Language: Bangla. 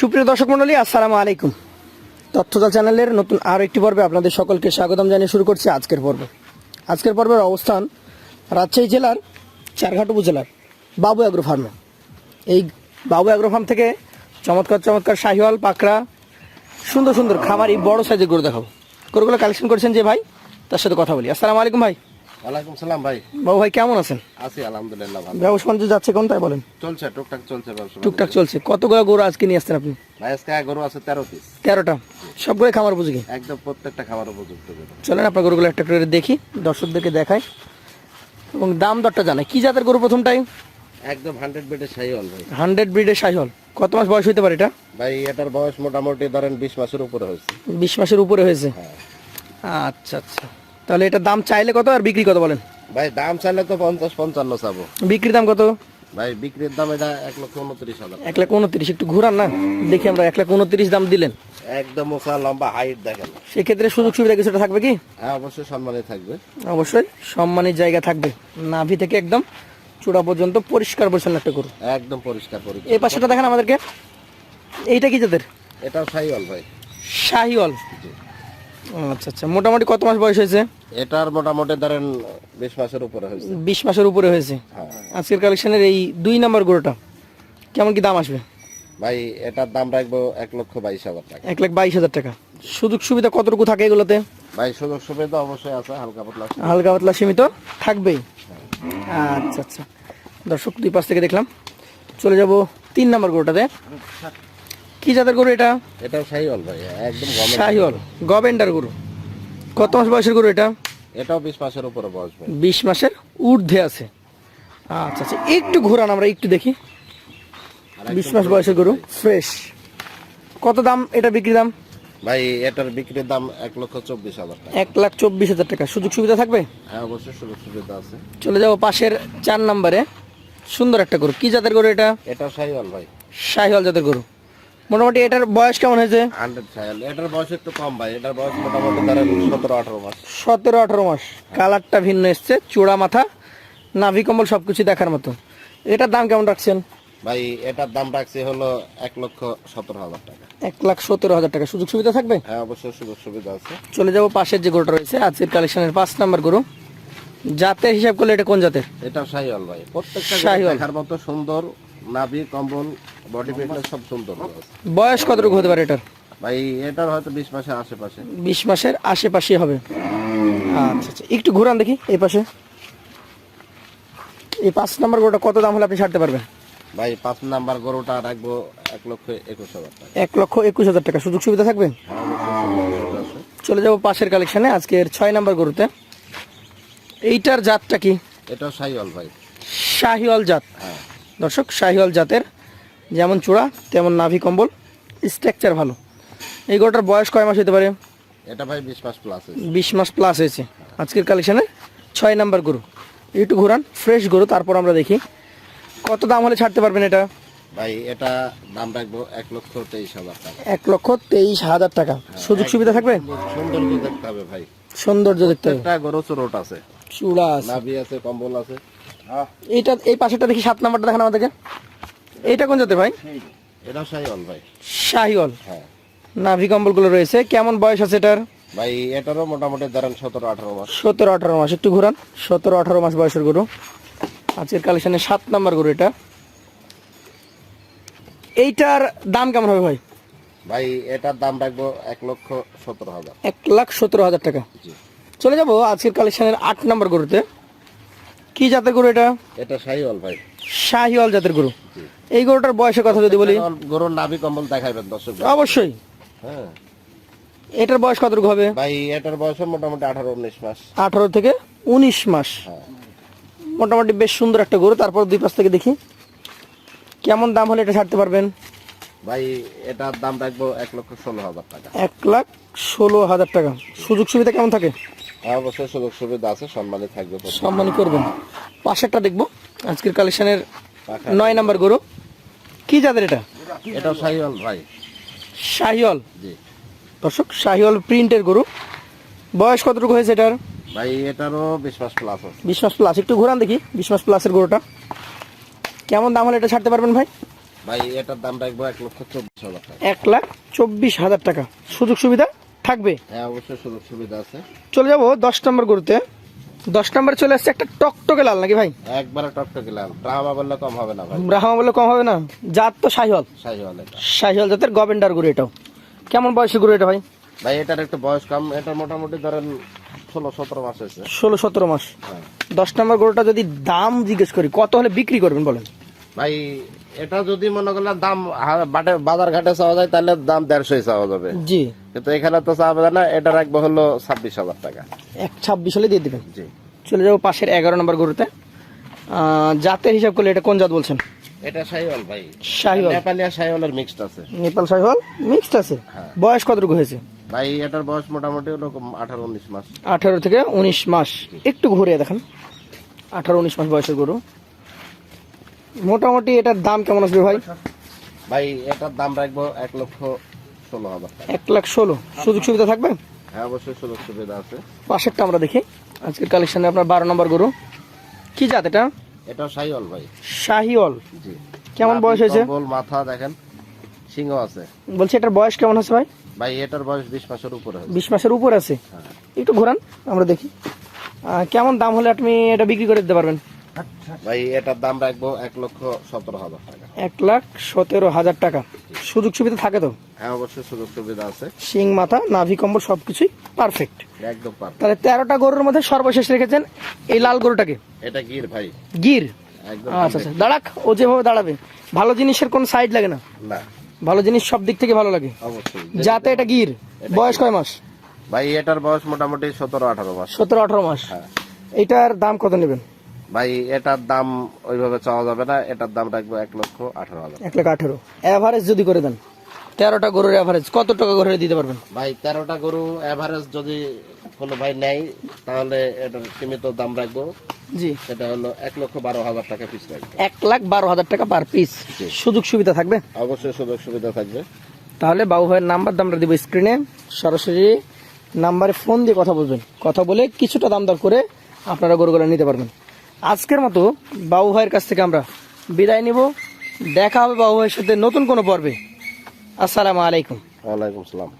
সুপ্রিয় দর্শক মন্ডলী, আসসালামু আলাইকুম। তথ্যদল চ্যানেলের নতুন আরও একটি পর্বে আপনাদের সকলকে স্বাগতম জানিয়ে শুরু করছি আজকের পর্ব। আজকের পর্বের অবস্থান রাজশাহী জেলার চারঘাট উপজেলার বাবু অ্যাগ্রো ফার্মে। এই বাবু অ্যাগ্রো ফার্ম থেকে চমৎকার চমৎকার শাহিওয়াল, পাকড়া, সুন্দর সুন্দর খামার এই বড় সাইজের গরু দেখাবো। গরুগুলো কালেকশন করেছেন যে ভাই, তার সাথে কথা বলি। আসসালামু আলাইকুম ভাই। ওয়ালাইকুম সালাম ভাই। বাবু ভাই কেমন আছেন? আছি আলহামদুলিল্লাহ ভালো। ব্যবসা বাণিজ্য যাচ্ছে কোন তাই বলেন? চলছে টুকটাক চলছে ব্যবসা টুকটাক চলছে। কতগুলো গরু আজকে নিয়ে আসছেন আপনি? ভাই আজকে গরু আছে তেরো পিস তেরোটা। সবগুলো খামার বুঝি একদম প্রত্যেকটা উপযুক্ত চলেন আপনার গরুগুলো একটা করে দেখি দর্শকদেরকে দেখাই। এবং দাম দরটা জানাই। কি জাতের গরু প্রথমটাই? একদম হান্ড্রেড সাইওয়াল ভাই। হান্ড্রেড ব্রিডের কত মাস বয়স হতে পারে এটা? ভাই এটার বয়স মোটামুটি ধরেন বিশ মাসের উপরে হয়েছে। বিশ মাসের উপরে হয়েছে? আচ্ছা আচ্ছা। তাহলে এটার দাম চাইলে কত আর বিক্রি কত বলেন? ভাই দাম চাইলে তো পঞ্চাশ পঞ্চান্ন চাবো। বিক্রির দাম কত? ভাই বিক্রির দাম এটা এক লক্ষ উনত্রিশ হাজার। এক লাখ উনত্রিশ একটু ঘুরান না। দেখি আমরা এক লাখ উনত্রিশ দাম দিলেন। একদম ওসা লম্বা হাইট দেখেন। সেক্ষেত্রে সুযোগ সুবিধা কিছুটা থাকবে কি? হ্যাঁ অবশ্যই সম্মানে থাকবে। অবশ্যই সম্মানের জায়গা থাকবে। নাভি থেকে একদম চূড়া পর্যন্ত পরিষ্কার পরিচ্ছন্ন একটা গরু। একদম পরিষ্কার পরিষ্কার এই পাশেটা দেখেন আমাদেরকে। এইটা কি জাতের? এটা সাইওয়াল ভাই। শাহিওয়াল। আচ্ছা আচ্ছা। মোটামুটি কত মাস বয়স হয়েছে? এটার মোটামুটি ধরেন বিশ মাসের উপরে হয়েছে। বিশ মাসের উপরে হয়েছে? হ্যাঁ। আজকের কালেকশনের এই দুই নাম্বার গরুটা কেমন কি দাম আসবে? ভাই এটার দাম রাখব এক লক্ষ বাইশ হাজার টাকা। এক লাখ বাইশ হাজার টাকা। সুযোগ সুবিধা কতটুকু থাকে এগুলোতে? ভাই সুযোগ সুবিধা অবশ্যই আছে হালকা পাতলা হালকা পাতলা সীমিত থাকবেই। আচ্ছা আচ্ছা। দর্শক দুই পাশ থেকে দেখলাম। চলে যাব তিন নাম্বার গরুটাতে। কি জাতের গরু এটা? এটাও সাইওয়াল ভাই একদম গমের শাহিওয়াল গবেন্ডার গরু। কত মাস বয়সের গরু এটা? এটাও বিশ মাসের উপরে বয়স ভাই। বিশ মাসের ঊর্ধ্বে আছে। আচ্ছা আচ্ছা একটু ঘোরান আমরা একটু দেখি। বিশ মাস বয়সের গরু ফ্রেশ। কত দাম এটা বিক্রি দাম? ভাই এটার বিক্রির দাম এক লক্ষ চব্বিশ হাজার টাকা। এক লাখ চব্বিশ হাজার টাকা। সুযোগ সুবিধা থাকবে? হ্যাঁ অবশ্যই সুযোগ সুবিধা আছে। চলে যাব পাশের চার নম্বরে। সুন্দর একটা গরু। কি জাতের গরু এটা? এটা সাইওয়াল ভাই। শাহিওয়াল জাতের গরু। মোটামুটি এটার বয়স কেমন হয়েছে? এটার বয়স একটু কম ভাই। এটার বয়স মোটামুটি ধরেন সতেরো আঠারো মাস। সতেরো আঠারো মাস। কালারটা ভিন্ন এসছে চূড়া মাথা নাভি কম্বল সব কিছু দেখার মতো। এটার দাম কেমন রাখছেন? ভাই এটার দাম রাখছি হলো এক লক্ষ সতেরো হাজার টাকা। এক লাখ সতেরো হাজার টাকা। সুযোগ সুবিধা থাকবে? হ্যাঁ অবশ্যই সুযোগ সুবিধা আছে। চলে যাব পাশের যে গরুটা রয়েছে আজকের কালেকশনের পাঁচ নাম্বার গরু। জাতের হিসাব করলে এটা কোন জাতের? এটাও সাইওয়াল ভাই। প্রত্যেকটা শাহিওয়াল। দেখার মতো সুন্দর নাভি কম্বল বডি ফিটনেস সব সুন্দর। বয়স কতটুকু হতে পারে এটার? ভাই এটার হয়তো বিশ মাসের আশেপাশে। বিশ মাসের আশেপাশে হবে। আচ্ছা আচ্ছা। একটু ঘুরান দেখি এই পাশে। এই পাঁচ নাম্বার গরুটা কত দাম হলে আপনি ছাড়তে পারবেন? ভাই পাঁচ নাম্বার গরুটা রাখব এক লক্ষ একুশ হাজার টাকা। এক লক্ষ একুশ হাজার টাকা। সুযোগ সুবিধা থাকবে। চলে যাব পাশের কালেকশনে আজকের ছয় নাম্বার গরুতে। এইটার জাতটা কি? এটা সাইওয়াল ভাই। শাহিওয়াল জাত। হ্যাঁ। দর্শক শাহিওয়াল জাতের যেমন চূড়া তেমন নাভি কম্বল। স্ট্রাকচার ভালো। এই গরুটার বয়স কয় মাস হতে পারে? এটা ভাই বিশ মাস প্লাস বিশ মাস প্লাস হয়েছে। আজকের কালেকশনে ছয় নাম্বার গরু। একটু ঘুরান ফ্রেশ গরু তারপর আমরা দেখি। কত দাম হলে ছাড়তে পারবেন এটা? ভাই এটা দাম রাখব এক লক্ষ তেইশ হাজার টাকা। এক লক্ষ তেইশ হাজার টাকা। সুযোগ সুবিধা থাকবে? সৌন্দর্য দেখতে হবে ভাই। সৌন্দর্য দেখতে হবে। একটা গরু চোরট আছে। চূড়া আছে। নাভি আছে কম্বল আছে। এইটা এই পাশেটা দেখি সাত নাম্বারটা দেখান আমাদেরকে। এইটা কোন জাতের ভাই? এটাও সাইওয়াল ভাই। শাহিওয়াল। হ্যাঁ। নাভি কম্বলগুলো রয়েছে। কেমন বয়স আছে এটার? ভাই এটারও মোটামুটি ধরেন সতেরো আঠারো মাস। সতেরো আঠারো মাস। একটু ঘুরান। সতেরো আঠারো মাস বয়সের গরু। আজকের কালেকশনে সাত নাম্বার গরু এটা। এইটার দাম কেমন হবে ভাই? ভাই এটার দাম রাখব এক লক্ষ সতেরো হাজার। এক লাখ সতেরো হাজার টাকা। চলে যাব আজকের কালেকশনের আট নাম্বার গরুতে। কি জাতের গরু এটা? এটা সাইওয়াল ভাই। শাহিওয়াল জাতের গরু। এই গরুটার বয়সের কথা যদি বলি। গরুর নাভি কম্বল দেখাইবেন দর্শক। অবশ্যই। হ্যাঁ। এটার বয়স কতটুকু হবে? ভাই এটার বয়স মোটামুটি আঠারো উনিশ মাস। আঠারো থেকে উনিশ মাস। হ্যাঁ। মোটামুটি বেশ সুন্দর একটা গরু। তারপর দুই পাশ থেকে দেখি। কেমন দাম হলে এটা ছাড়তে পারবেন? ভাই এটার দাম রাখব এক লক্ষ ষোলো হাজার টাকা। এক লাখ ষোলো হাজার টাকা। সুযোগ সুবিধা কেমন থাকে? অবশ্যই সুযোগ সুবিধা আছে সম্মানে থাকবে। সম্মানই করবেন পাশেরটা দেখব। আজকের কালেকশনের নয় নাম্বার গরু। কি জাতের এটা? এটাও সাইওয়াল ভাই। শাহিওয়াল? জি। দর্শক শাহিওয়াল প্রিন্টের গরু। বয়স কতটুকু হয়েছে এটার? ভাই এটারও বিশ মাস প্লাস আছে। বিশ মাস প্লাস একটু ঘোরান দেখি বিশ মাস প্লাসের গরুটা। কেমন দাম হলে এটা ছাড়তে পারবেন ভাই? ভাই এটার দাম রাখব এক লক্ষ চব্বিশ হাজার টাকা। এক লাখ চব্বিশ হাজার টাকা। সুযোগ সুবিধা? থাকবে? হ্যাঁ অবশ্যই সুযোগ সুবিধা আছে। চলে যাব দশ নম্বর গরুতে। দশ নম্বর চলে আসছে একটা টকটকে লাল নাকি ভাই? একবারে টকটকে লাল। ব্রাহ্মা বললে কম হবে না ভাই। ব্রাহ্মা বলে কম হবে না? জাত তো শাহিওয়াল শাহিওয়াল এটা। শাহিওয়াল জাতের গভেন্ডার গরু এটাও। কেমন বয়সের গরু এটা ভাই? ভাই এটার একটু বয়স কম। এটা মোটামুটি ধরেন ষোলো সতেরো মাস হয়েছে। ষোলো সতেরো মাস। হ্যাঁ। দশ নম্বর গরুটা যদি দাম জিজ্ঞেস করি কত হলে বিক্রি করবেন বলেন? ভাই এটা যদি মনে করলে দাম বাজার ঘাটে চাওয়া যায় তাহলে দাম দেড়শোই চাওয়া যাবে। জি। কিন্তু এখানে তো চাওয়া যাবে না এটা রাখব হলো ছাব্বিশ হাজার টাকা। এক ছাব্বিশ হলে দিয়ে দেবেন? জি। চলে যাব পাশের এগারো নম্বর গরুতে। জাতের হিসাব করলে এটা কোন জাত বলছেন? এটা শাহিওয়াল ভাই। শাহিওয়াল। নেপালি আর শাহিওয়ালের মিক্সড আছে। নেপাল শাহিওয়াল? মিক্সড আছে? হ্যাঁ। বয়স কতটুকু হয়েছে? ভাই এটার বয়স মোটামুটি ওরকম আঠারো উনিশ মাস। আঠারো থেকে উনিশ মাস। একটু ঘুরে দেখেন। আঠারো উনিশ মাস বয়সের গরু। মোটামুটি এটার দাম কেমন আসবে ভাই? ভাই এটার দাম রাখব এক লক্ষ ষোলো হাজার এক লাখ ষোলো। সুযোগ সুবিধা থাকবে? হ্যাঁ অবশ্যই সুযোগ সুবিধা আছে। পাশেরটা আমরা দেখি। আজকের কালেকশনে আপনার বারো নম্বর গরু। কি জাত এটা? এটাও শাহিওয়াল ভাই। শাহিওল জি। কেমন বয়স হয়েছে? কম্বল, মাথা দেখেন সিংহ আছে। বলছি এটার বয়স কেমন আছে ভাই? ভাই এটার বয়স বিশ মাসের উপরে বিশ মাসের উপর আছে? হ্যাঁ। একটু ঘোরান আমরা দেখি। কেমন দাম হলে আপনি এটা বিক্রি করে দিতে পারবেন? ভাই এটার দাম রাখব এক লক্ষ সতেরো হাজার টাকা। এক লাখ সতেরো হাজার টাকা। সুযোগ সুবিধা থাকে তো? হ্যাঁ অবশ্যই সুযোগ সুবিধা আছে। শিং মাথা নাভি কম্বল সবকিছুই পারফেক্ট একদম তাহলে তেরোটা গরুর মধ্যে সর্বশেষ রেখেছেন এই লাল গরুটাকে? এটা গির ভাই। গির? আচ্ছা আচ্ছা। দাঁড়াক ও যেভাবে দাঁড়াবে। ভালো জিনিসের কোন সাইড লাগে না? না। ভালো জিনিস সব দিক থেকে ভালো লাগে। অবশ্যই। যাতে এটা গির। বয়স কয় মাস? ভাই এটার বয়স মোটামুটি সতেরো আঠারো মাস। সতেরো আঠারো মাস। হ্যাঁ। এটার দাম কত নেবেন? ভাই এটার দাম ওইভাবে চাওয়া যাবে না। এটার দাম রাখব এক লক্ষ আঠারো হাজার। এক লক্ষ আঠেরো। অ্যাভারেজ যদি করে দেন তেরোটা গরুর অ্যাভারেজ কত টাকা করে দিতে পারবেন? ভাই তেরোটা গরু এভারেজ যদি কোনো ভাই নেয় তাহলে এটার সীমিত দাম রাখব। জি। সেটা হলো এক লক্ষ বারো হাজার টাকা পিস রাখব। এক লাখ বারো হাজার টাকা পার পিস সুযোগ সুবিধা থাকবে? অবশ্যই সুযোগ সুবিধা থাকবে। তাহলে বাবু ভাইয়ের নাম্বার দামটা দিব স্ক্রিনে সরাসরি নাম্বারে ফোন দিয়ে কথা বলবেন। কথা বলে কিছুটা দাম দর করে আপনারা গরুগুলো নিতে পারবেন। আজকের মতো বাবু ভাইয়ের কাছ থেকে আমরা বিদায় নিব। দেখা হবে বাবু ভাইয়ের সাথে নতুন কোনো পর্বে। আসসালামু আলাইকুম। ওয়ালাইকুম সালাম।